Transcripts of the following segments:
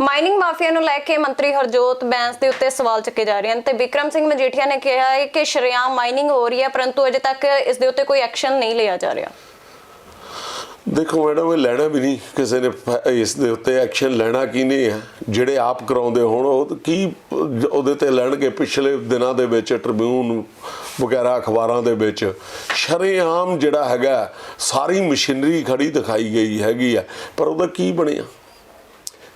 Mining mafia ਨੂੰ ਲੈ ਕੇ ਮੰਤਰੀ ਹਰਜੋਤ ਬੈਂਸ ਦੇ ਉੱਤੇ ਸਵਾਲ ਚੱਕੇ ਜਾ ਰਹੇ ਹਨ ਤੇ ਵਿਕਰਮ ਸਿੰਘ ਮਜੀਠੀਆ ਨੇ ਕਿਹਾ ਹੈ ਕਿ ਸ਼ਰੇਆਮ ਮਾਈਨਿੰਗ ਹੋ ਰਹੀ ਹੈ, ਪਰੰਤੂ ਅਜੇ ਤੱਕ ਇਸ ਦੇ ਉੱਤੇ ਕੋਈ ਐਕਸ਼ਨ ਨਹੀਂ ਲਿਆ ਜਾ ਰਿਹਾ। ਦੇਖੋ ਮੈਡਮ, ਇਹ ਲੈਣਾ ਵੀ ਨਹੀਂ ਕਿਸੇ ਨੇ, ਇਸ ਦੇ ਉੱਤੇ ਐਕਸ਼ਨ ਲੈਣਾ ਕੀ ਨਹੀਂ ਹੈ। ਜਿਹੜੇ ਆਪ ਕਰਾਉਂਦੇ ਹੋਣ, ਉਹ ਕੀ ਉਹਦੇ ਤੇ ਲੈਣਗੇ ਪਿਛਲੇ ਦਿਨਾਂ ਦੇ ਵਿੱਚ, ਟ੍ਰਿਬਿਊਨ ਵਗੈਰਾ ਅਖਬਾਰਾਂ ਦੇ ਵਿੱਚ। ਸ਼ਰੇਆਮ ਜਿਹੜਾ ਹੈਗਾ, ਸਾਰੀ ਮਸ਼ੀਨਰੀ ਖੜੀ ਦਿਖਾਈ ਗਈ ਹੈਗੀ ਆ ਪਰ ਉਹਦਾ ਕੀ ਬਣਿਆ?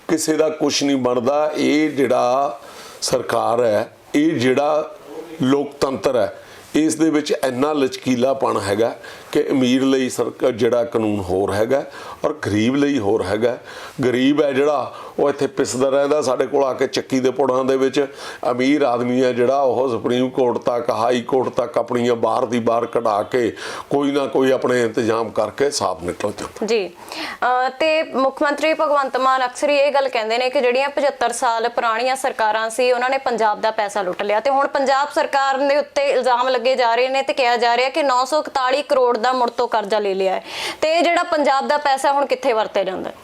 ਕਿਸੇ ਦਾ ਕੁਝ ਨਹੀਂ ਬਣਦਾ ਇਹ ਜਿਹੜਾ ਸਰਕਾਰ ਹੈ ਇਹ ਜਿਹੜਾ ਲੋਕਤੰਤਰ ਹੈ ਇਸ ਦੇ ਵਿੱਚ ਇੰਨਾ ਲਚਕੀਲਾਪਣ ਹੈਗਾ ਕਿ ਅਮੀਰ ਲਈ ਸਰਕਾਰ ਜਿਹੜਾ ਕਾਨੂੰਨ ਹੋਰ ਹੈਗਾ ਔਰ ਗਰੀਬ ਲਈ ਹੋਰ ਹੈਗਾ। ਗਰੀਬ ਹੈ ਜਿਹੜਾ, ਉਹ ਇੱਥੇ ਪਿਸਦਾ ਰਹਿੰਦਾ ਸਾਡੇ ਕੋਲ ਆ ਕੇ ਚੱਕੀ ਦੇ ਪੁੜਾਂ ਦੇ ਵਿੱਚ। ਅਮੀਰ ਆਦਮੀ ਹੈ ਜਿਹੜਾ, ਉਹ ਸੁਪਰੀਮ ਕੋਰਟ ਤੱਕ, ਹਾਈ ਕੋਰਟ ਤੱਕ ਆਪਣੀਆਂ ਬਾਹਰ ਦੀ ਬਾਹਰ ਕਢਾ ਕੇ ਕੋਈ ਨਾ ਕੋਈ ਆਪਣੇ ਇੰਤਜ਼ਾਮ ਕਰਕੇ ਸਾਫ਼ ਨਿਕਲ ਜਾਂਦਾ। ਜੀ। ਅਹ ਤੇ ਮੁੱਖ ਮੰਤਰੀ ਭਗਵੰਤ ਮਾਨ ਅਕਸਰ ਹੀ ਇਹ ਗੱਲ ਕਹਿੰਦੇ ਨੇ ਕਿ ਜਿਹੜੀਆਂ 75 ਸਾਲ ਪੁਰਾਣੀਆਂ ਸਰਕਾਰਾਂ ਸੀ, ਉਹਨਾਂ ਨੇ ਪੰਜਾਬ ਦਾ ਪੈਸਾ ਲੁੱਟ ਲਿਆ। ਤੇ ਹੁਣ ਪੰਜਾਬ ਸਰਕਾਰ ਦੇ ਉੱਤੇ ਇਲਜ਼ਾਮ ਲੱਗੇ ਜਾ ਰਹੇ ਨੇ ਤੇ ਕਿਹਾ ਜਾ ਰਿਹਾ ਕਿ 941 ਕਰੋੜ ਦਾ ਮੁੜ ਤੋਂ ਕਰਜ਼ਾ ਲੈ ਲਿਆ ਹੈ। ਤੇ ਇਹ ਜਿਹੜਾ ਪੰਜਾਬ ਦਾ ਪੈਸਾ ਹੁਣ ਕਿੱਥੇ ਵਰਤਿਆ ਜਾਂਦਾ ਹੈ?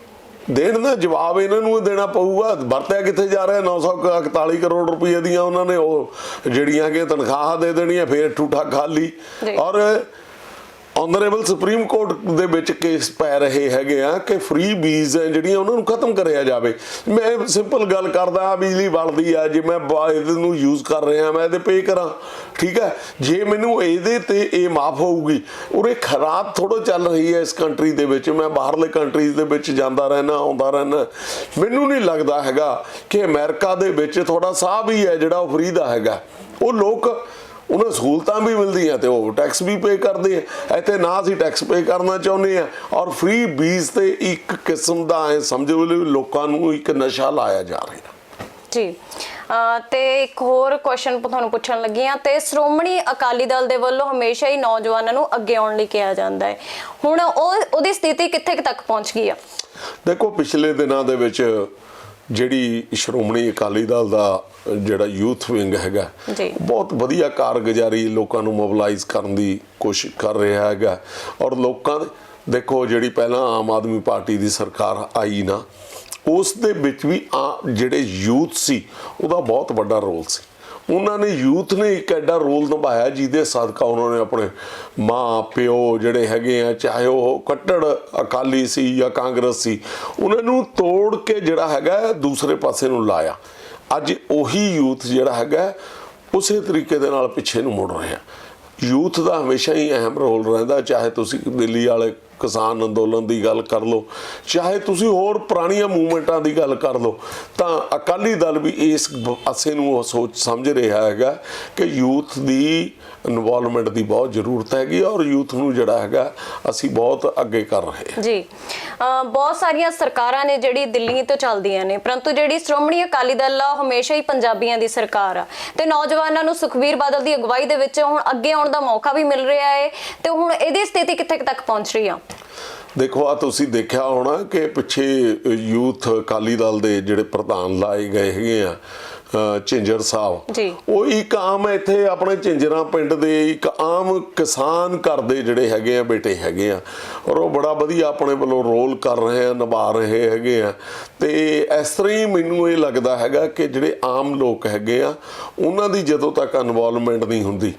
ਦੇਣ ਦਾ ਜਵਾਬ ਇਹਨਾਂ ਨੂੰ ਦੇਣਾ ਪਊਗਾ। ਵਰਤਿਆ ਕਿੱਥੇ ਜਾ ਰਿਹਾ? 941 ਕਰੋੜ ਰੁਪਏ ਦੀਆਂ ਉਹਨਾਂ ਨੇ ਉਹ ਜਿਹੜੀਆਂ ਕਿ ਤਨਖਾਹ ਦੇ ਦੇਣੀਆਂ ਫੇਰ ਠੂਠਾ ਖਾਲੀ। ਔਰ ਆਨਰੇਬਲ ਸੁਪਰੀਮ ਕੋਰਟ ਦੇ ਵਿੱਚ ਕੇਸ ਪੈ ਰਹੇ ਹੈਗੇ ਆ ਕਿ ਫ੍ਰੀ ਬੀਜ਼ ਹੈ ਜਿਹੜੀਆਂ ਉਹਨਾਂ ਨੂੰ ਖਤਮ ਕਰਿਆ ਜਾਵੇ। ਮੈਂ ਸਿੰਪਲ ਗੱਲ ਕਰਦਾ ਬਿਜਲੀ ਬਲਦੀ ਆ, ਜੇ ਮੈਂ ਬਾ- ਇਹਦੇ ਨੂੰ ਯੂਜ਼ ਕਰ ਰਿਹਾ, ਮੈਂ ਇਹਦੇ ਪੇ ਕਰਾਂ, ਠੀਕ ਹੈ? ਜੇ ਮੈਨੂੰ ਇਹਦੇ ਤੇ ਇਹ ਮਾਫ ਹੋਊਗੀ, ਉਰੇ ਖਰਾਬ ਥੋੜੋ ਚੱਲ ਰਹੀ ਹੈ ਇਸ ਕੰਟਰੀ ਦੇ ਵਿੱਚ, ਮੈਂ ਬਾਹਰਲੇ ਕੰਟਰੀਜ਼ ਦੇ ਵਿੱਚ ਜਾਂਦਾ ਰਹਿਣਾ ਆਉਂਦਾ ਰਹਿਣਾ ਮੈਨੂੰ ਨਹੀਂ ਲੱਗਦਾ ਹੈਗਾ ਕਿ ਅਮਰੀਕਾ ਦੇ ਵਿੱਚ ਥੋੜਾ ਸਾਹ ਵੀ ਹੈ ਜਿਹੜਾ ਉਹ ਫ੍ਰੀ ਦਾ ਹੈਗਾ। ਉਹ ਲੋਕ ਉਹਨਾਂ ਨੂੰ ਸਹੂਲਤਾਂ ਵੀ ਮਿਲਦੀਆਂ ਤੇ ਉਹ ਟੈਕਸ ਵੀ ਪੇ ਕਰਦੇ ਆ। ਇੱਥੇ ਨਾ ਅਸੀਂ ਟੈਕਸ ਪੇ ਕਰਨਾ ਚਾਹੁੰਦੇ ਆ ਔਰ ਫ੍ਰੀ ਬੀਜ਼ ਤੇ ਇੱਕ ਕਿਸਮ ਦਾ ਐ ਸਮਝੋ ਲੋਕਾਂ ਨੂੰ ਇੱਕ ਨਸ਼ਾ ਲਾਇਆ ਜਾ ਰਿਹਾ। ਜੀ। ਤੇ ਇੱਕ ਹੋਰ ਕੁਐਸਚਨ ਤੁਹਾਨੂੰ ਪੁੱਛਣ ਲੱਗੀ ਆ ਤੇ ਸ਼੍ਰੋਮਣੀ ਅਕਾਲੀ ਦਲ ਦੇ ਵੱਲੋਂ ਹਮੇਸ਼ਾ ਹੀ ਨੌਜਵਾਨਾਂ ਨੂੰ ਅੱਗੇ ਆਉਣ ਲਈ ਕਿਹਾ ਜਾਂਦਾ ਹੈ। ਹੁਣ ਉਹ ਉਹਦੀ ਸਥਿਤੀ ਕਿੱਥੇ ਤੱਕ ਪਹੁੰਚ ਗਈ ਆ? ਦੇਖੋ ਪਿਛਲੇ ਦਿਨਾਂ ਦੇ ਵਿੱਚ ਜਿਹੜੀ ਸ਼੍ਰੋਮਣੀ ਅਕਾਲੀ ਦਲ ਦਾ ਜਿਹੜਾ ਯੂਥ ਵਿੰਗ ਹੈਗਾ। ਬਹੁਤ ਵਧੀਆ ਕਾਰਗੁਜ਼ਾਰੀ ਲੋਕਾਂ ਨੂੰ ਮੋਬਿਲਾਈਜ਼ ਕਰਨ ਦੀ ਕੋਸ਼ਿਸ਼ ਕਰ ਰਿਹਾ ਹੈਗਾ ਔਰ ਲੋਕਾਂ ਦੇ ਦੇਖੋ ਜਿਹੜੀ ਪਹਿਲਾਂ ਆਮ ਆਦਮੀ ਪਾਰਟੀ ਦੀ ਸਰਕਾਰ ਆਈ ਨਾ ਉਸ ਦੇ ਵਿੱਚ ਵੀ ਆ ਜਿਹੜੇ ਯੂਥ ਸੀ ਉਹਦਾ ਬਹੁਤ ਵੱਡਾ ਰੋਲ ਸੀ ਉਹਨਾਂ ਨੇ ਯੂਥ ਨੇ ਇੱਕ ਐਡਾ ਰੋਲ ਨਿਭਾਇਆ ਜਿਹਦੇ ਸਦਕਾ ਉਹਨਾਂ ਨੇ ਆਪਣੇ ਮਾਂ, ਪਿਓ ਜਿਹੜੇ ਹੈਗੇ ਆ, ਚਾਹੇ ਉਹ ਕੱਟੜ ਅਕਾਲੀ ਸੀ ਜਾਂ ਕਾਂਗਰਸ ਸੀ, ਉਹਨਾਂ ਨੂੰ ਤੋੜ ਕੇ ਜਿਹੜਾ ਹੈਗਾ ਦੂਸਰੇ ਪਾਸੇ ਨੂੰ ਲਾਇਆ। ਅੱਜ ਉਹੀ ਯੂਥ ਜਿਹੜਾ ਹੈਗਾ ਉਸੇ ਤਰੀਕੇ ਦੇ ਨਾਲ ਪਿੱਛੇ ਨੂੰ ਮੁੜ ਰਿਹਾ ਯੂਥ ਦਾ ਹਮੇਸ਼ਾ ਹੀ ਅਹਿਮ ਰੋਲ ਰਹਿੰਦਾ, ਚਾਹੇ ਤੁਸੀਂ ਦਿੱਲੀ ਵਾਲੇ ਕਿਸਾਨ ਅੰਦੋਲਨ ਦੀ ਗੱਲ ਕਰ ਲਓ, ਚਾਹੇ ਤੁਸੀਂ ਹੋਰ ਪੁਰਾਣੀਆਂ ਮੂਵਮੈਂਟਾਂ ਦੀ ਗੱਲ ਕਰ ਲਓ, ਤਾਂ ਅਕਾਲੀ ਦਲ ਵੀ ਇਸ ਪਾਸੇ ਨੂੰ ਸੋਚ ਸਮਝ ਰਿਹਾ ਹੈਗਾ ਕਿ ਯੂਥ ਦੀ ਇਨਵੋਲਵਮੈਂਟ ਦੀ ਬਹੁਤ ਜ਼ਰੂਰਤ ਹੈਗੀ ਔਰ ਯੂਥ ਨੂੰ ਜਿਹੜਾ ਹੈਗਾ ਅਸੀਂ ਬਹੁਤ ਅੱਗੇ ਕਰ ਰਹੇ ਹਾਂ। ਜੀ ਬਹੁਤ ਸਾਰੀਆਂ ਸਰਕਾਰਾਂ ਨੇ ਜਿਹੜੀ ਦਿੱਲੀ ਤੋਂ ਚੱਲਦੀਆਂ ਨੇ, ਪਰੰਤੂ ਜਿਹੜੀ ਸ਼੍ਰੋਮਣੀ ਅਕਾਲੀ ਦਲ ਆ, ਉਹ ਹਮੇਸ਼ਾ ਹੀ ਪੰਜਾਬੀਆਂ ਦੀ ਸਰਕਾਰ ਆ। ਤੇ ਨੌਜਵਾਨਾਂ ਨੂੰ ਸੁਖਬੀਰ ਬਾਦਲ ਦੀ ਅਗਵਾਈ ਦੇ ਵਿੱਚ ਹੁਣ ਅੱਗੇ ਆਉਣ ਦਾ ਮੌਕਾ ਵੀ ਮਿਲ ਰਿਹਾ ਹੈ ਤੇ ਹੁਣ ਇਹਦੀ ਸਥਿਤੀ ਕਿੱਥੇ ਤੱਕ ਪਹੁੰਚ ਰਹੀ ਆ? ਦੇਖੋ ਆ ਤੁਸੀਂ ਦੇਖਿਆ ਹੋਣਾ ਕਿ ਪਿੱਛੇ ਯੂਥ ਅਕਾਲੀ ਦਲ ਦੇ ਜਿਹੜੇ ਪ੍ਰਧਾਨ ਲਾਏ ਗਏ ਹੈਗੇ ਆ ਝਿੰਜਰ ਸਾਹਿਬ। ਜੀ। ਉਹ ਇੱਕ ਆਮ ਇੱਥੇ ਆਪਣੇ ਝਿੰਜਰਾਂ ਪਿੰਡ ਦੇ ਇੱਕ ਆਮ ਕਿਸਾਨ ਘਰ ਦੇ ਜਿਹੜੇ ਹੈਗੇ ਆ ਬੇਟੇ ਹੈਗੇ ਆ। ਔਰ ਉਹ ਬੜਾ ਵਧੀਆ ਆਪਣੇ ਵੱਲੋਂ ਰੋਲ ਕਰ ਰਹੇ ਆ ਨਿਭਾ ਰਹੇ ਹੈਗੇ ਆ। ਤੇ ਇਸ ਤਰ੍ਹਾਂ ਹੀ ਮੈਨੂੰ ਇਹ ਲੱਗਦਾ ਹੈਗਾ ਕਿ ਜਿਹੜੇ ਆਮ ਲੋਕ ਹੈਗੇ ਆ ਉਹਨਾਂ ਦੀ ਜਦੋਂ ਤੱਕ ਇਨਵੋਲਵਮੈਂਟ ਨਹੀਂ ਹੁੰਦੀ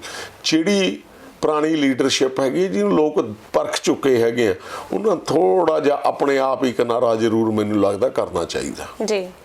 ਜਿਹੜੀ ਪੁਰਾਣੀ ਲੀਡਰਸ਼ਿਪ ਹੈਗੀ ਜਿਹਨੂੰ ਲੋਕ ਪਰਖ ਚੁੱਕੇ ਹੈਗੇ ਆ। ਉਹਨਾਂ ਥੋੜਾ ਜਿਹਾ ਆਪਣੇ ਆਪ ਹੀ ਕਿਨਾਰਾ ਜ਼ਰੂਰ ਮੈਨੂੰ ਲੱਗਦਾ ਕਰਨਾ ਚਾਹੀਦਾ। ਜੀ।